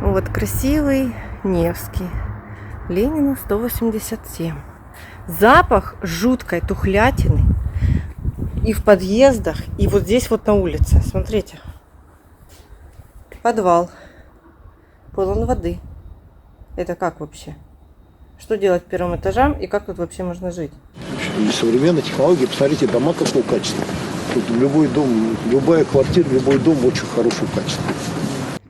Вот красивый Невский. Ленину 187. Запах жуткой тухлятины. И в подъездах, и вот здесь вот на улице. Смотрите. Подвал. Полон воды. Это как вообще? Что делать первым этажам и как тут вообще можно жить? Современные технологии, посмотрите, дома какого качества. Тут любой дом, любая квартира, любой дом очень хорошего качества.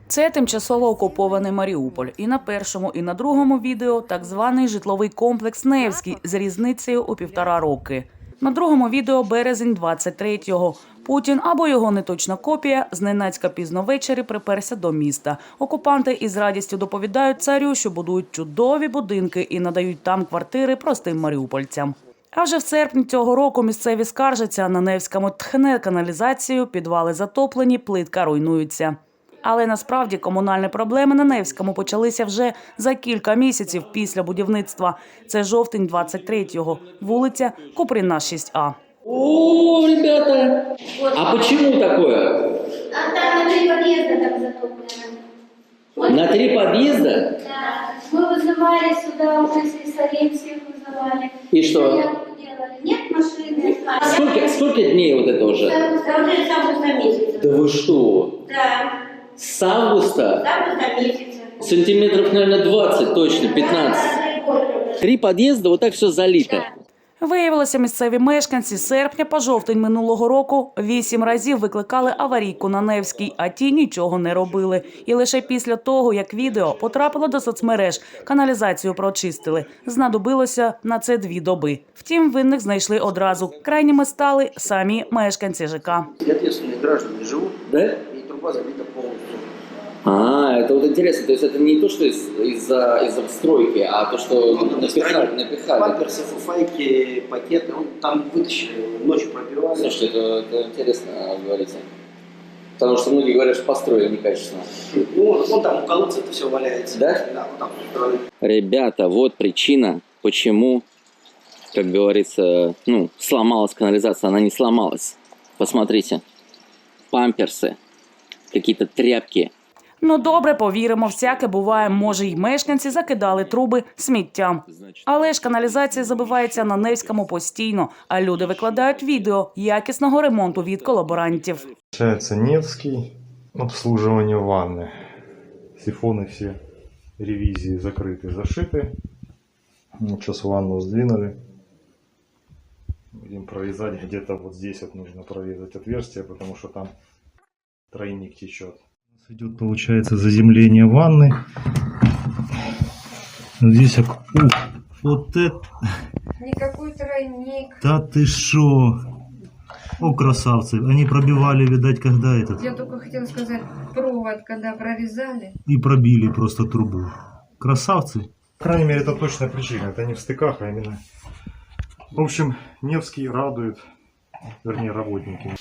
Це тимчасово окупований Маріуполь. І на першому, і на другому відео так званий житловий комплекс Невський з різницею у півтора роки. На другому відео березень 23-го. Путін або його неточна копія зненацька пізно ввечері приперся до міста. Окупанти із радістю доповідають царю, що будують чудові будинки і надають там квартири простим маріупольцям. А вже в серпні цього року місцеві скаржаться на Невському тхне каналізацію, підвали затоплені, плитка руйнується. Але насправді комунальні проблеми на Невському почалися вже за кілька місяців після будівництва. Це жовтень 23-го, вулиця Купріна 6А. О, ребята! А почему такое? А там на три подъезда там затоплено. На три подъезда? Да. Мы вызывали сюда, уже слесарей всех вызывали. И что? Заявку делали. Нет машины. А Сколько, сколько дней вот это уже? Да уже с августа месяца. Да вы что? Да. С августа? С августа месяца. Сантиметров, наверное, 20 точно, 15. Три подъезда, вот так все залито. Виявилося, місцеві мешканці з серпня по жовтень минулого року вісім разів викликали аварійку на Невській, а ті нічого не робили. І лише після того, як відео потрапило до соцмереж, каналізацію прочистили. Знадобилося на це дві доби. Втім, винних знайшли одразу. Крайніми стали самі мешканці ЖК. Ответственные граждане живут, Да? и труба забита полностью. А, это вот интересно. То есть это не то, что из- из-за из стройки, а то, что напихали, напихали. Памперсы, фуфайки, пакеты, он там вытащили, ночью пробивали. Слушайте, это, это интересно говорите. Потому что многие говорят, что построили некачественно. Ну, вон там у колодца это все валяется. Да? Да, вот там. Ребята, вот причина, почему, как говорится, ну, сломалась канализация. Она не сломалась. Посмотрите. Памперсы, какие-то тряпки. Ну добре, повіримо, всяке буває. Може, й мешканці закидали труби сміттям. Але ж каналізація забивається на Невському постійно, а люди викладають відео якісного ремонту від колаборантів. Получается Невский, обслуживание ванны. Сифоны все ревизии закрыты, зашиты. Вот сейчас ванну сдвинули. Будем прорезать где-то вот здесь вот нужно прорезать отверстие, потому что там тройник течет. Нас идет, получается, заземление ванны. Здесь ок- Ух, вот это... Никакой тройник. Да ты шо? О, красавцы. Они пробивали, видать, когда этот... Я только хотела сказать, провод, когда прорезали. и пробили просто трубу. Красавцы. По крайней мере, это точная причина. Это не в стыках, а именно... В общем, Невский радует, вернее, работники.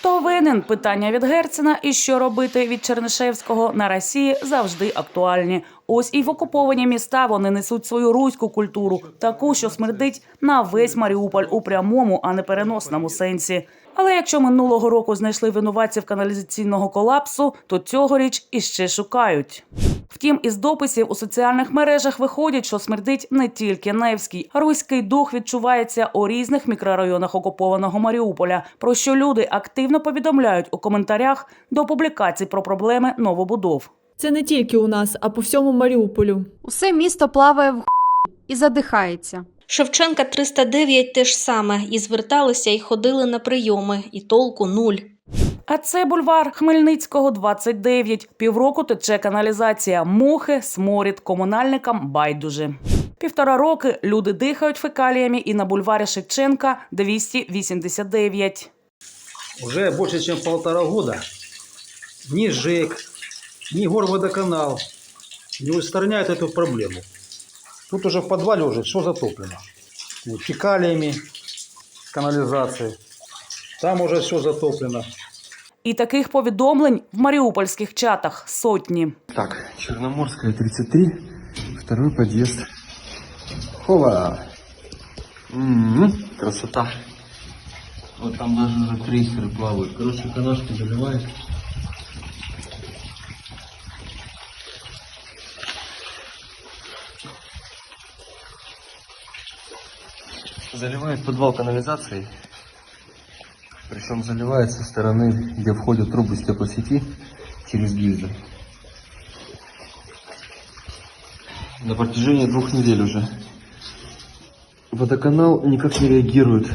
Хто винен? Питання від Герцена і що робити від Чернишевського на Росії завжди актуальні. Ось і в окуповані міста вони несуть свою руську культуру, таку, що смердить на весь Маріуполь у прямому, а не переносному сенсі. Але якщо минулого року знайшли винуватців каналізаційного колапсу, то цьогоріч іще шукають. Втім, із дописів у соціальних мережах виходить, що смердить не тільки Невський. Руський дух відчувається у різних мікрорайонах окупованого Маріуполя, про що люди активно повідомляють у коментарях до публікацій про проблеми новобудов. Це не тільки у нас, а по всьому Маріуполю. Усе місто плаває в х** і задихається. Шевченка 309 те ж саме, і зверталися, і ходили на прийоми, і толку нуль. А це бульвар Хмельницького, 29. Півроку тече каналізація. Мухи, сморід, комунальникам байдуже. Півтора роки люди дихають фекаліями і на бульварі Шевченка 289. Уже больше, чем полтора года ни ЖЭК, ни Горводоканал не устраняют эту проблему. Тут уже в подвале уже все затоплено. Вот Фекалиями, канализацией. Там уже все затоплено. І таких повідомлень в маріупольських чатах сотні. Так, Чорноморська, 33, второй під'їзд. Хова. М красота. Вот там даже уже крейсеры плавают. Короче, канашки заливают. Заливает подвал канализацией. Причем заливает со стороны, где входят трубы теплосети через гильзы. На протяжении двух недель уже. Водоканал никак не реагирует.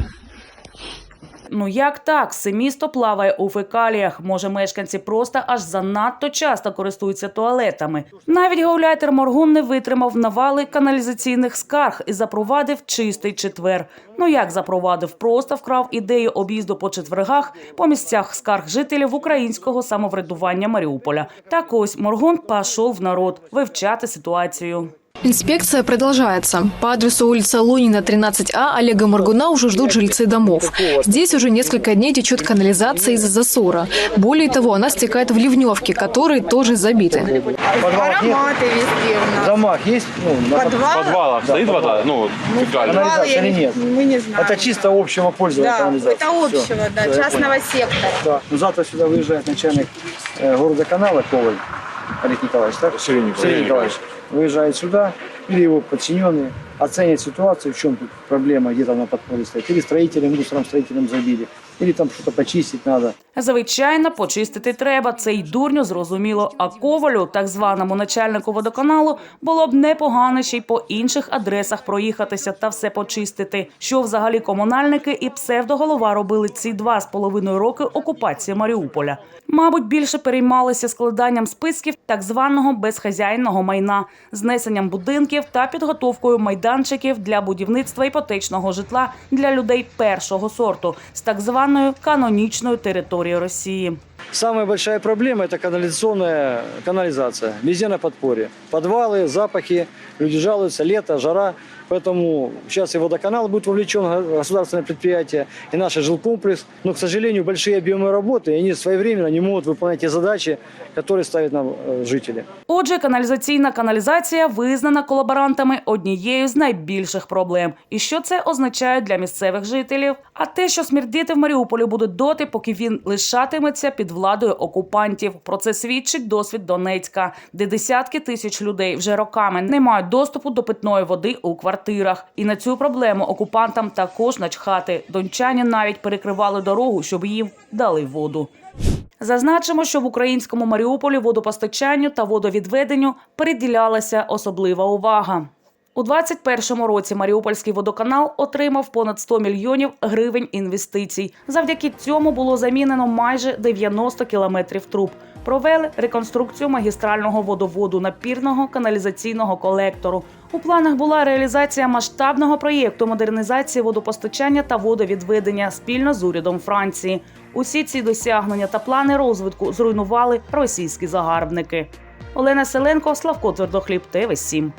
Ну як так? Все місто плаває у фекаліях. Може, мешканці просто аж занадто часто користуються туалетами. Навіть гауляйтер Моргун не витримав навали каналізаційних скарг і запровадив чистий четвер. Ну як запровадив? Просто вкрав ідею об'їзду по четвергах по місцях скарг жителів українського самоврядування Маріуполя. Так ось Моргун пішов в народ вивчати ситуацію. Инспекция продолжается. По адресу улица Лунина, 13А Олега Моргуна уже ждут жильцы домов. Здесь уже несколько дней течет канализация из-за засора. Более того, она стекает в ливневки, которые тоже забиты. Ароматы везде у нас. домах есть? Ну, Подвал? В подвалах стоит вода? Ну, канализация или нет? Мы не знаем. Это чисто общего пользования канализация. это общего, да, Всё, я частного сектора. Да. Ну, завтра сюда выезжает начальник э, города канала Коваль, Олег Николаевич, так? Сергей Николаевич. Выезжает сюда, или его подчиненные, оценят ситуацию, в чем тут проблема, где там на подполе стоит. Или строителям, мусором строителям забили, или там что-то почистить надо. Звичайно, почистити треба. Це й дурню зрозуміло. А ковалю, так званому начальнику водоканалу, було б непогано ще й по інших адресах проїхатися та все почистити. Що взагалі комунальники і псевдоголова робили ці два з половиною роки окупації Маріуполя. Мабуть, більше переймалися складанням списків так званого безхазяйного майна, знесенням будинків та підготовкою майданчиків для будівництва іпотечного житла для людей першого сорту з так званою канонічною територією Росії. Самая большая проблема – это канализационная канализация. Везде на подпоре. Подвалы, запахи, люди жалуются, лето, жара. Поэтому сейчас и водоканал будет вовлечен, го- государственное предприятие, и наш жилкомплекс. Но, к сожалению, большие объемы работы, и они своевременно не могут выполнять те задачи, которые ставят нам э, жители. Отже, каналізаційна каналізація визнана колаборантами однією з найбільших проблем. І що це означає для місцевих жителів? А те, що смердіти в Маріуполі буде доти, поки він лишатиметься під владою окупантів. Про це свідчить досвід Донецька, де десятки тисяч людей вже роками не мають доступу до питної води у квартирах. І на цю проблему окупантам також начхати. Дончані навіть перекривали дорогу, щоб їм дали воду. Зазначимо, що в українському Маріуполі водопостачанню та водовідведенню приділялася особлива увага. У 2021 році Маріупольський водоканал отримав понад 100 мільйонів гривень інвестицій. Завдяки цьому було замінено майже 90 кілометрів труб. Провели реконструкцію магістрального водоводу напірного каналізаційного колектору. У планах була реалізація масштабного проєкту модернізації водопостачання та водовідведення спільно з урядом Франції. Усі ці досягнення та плани розвитку зруйнували російські загарбники. Олена Селенко, Славко Твердохліб, ТВ 7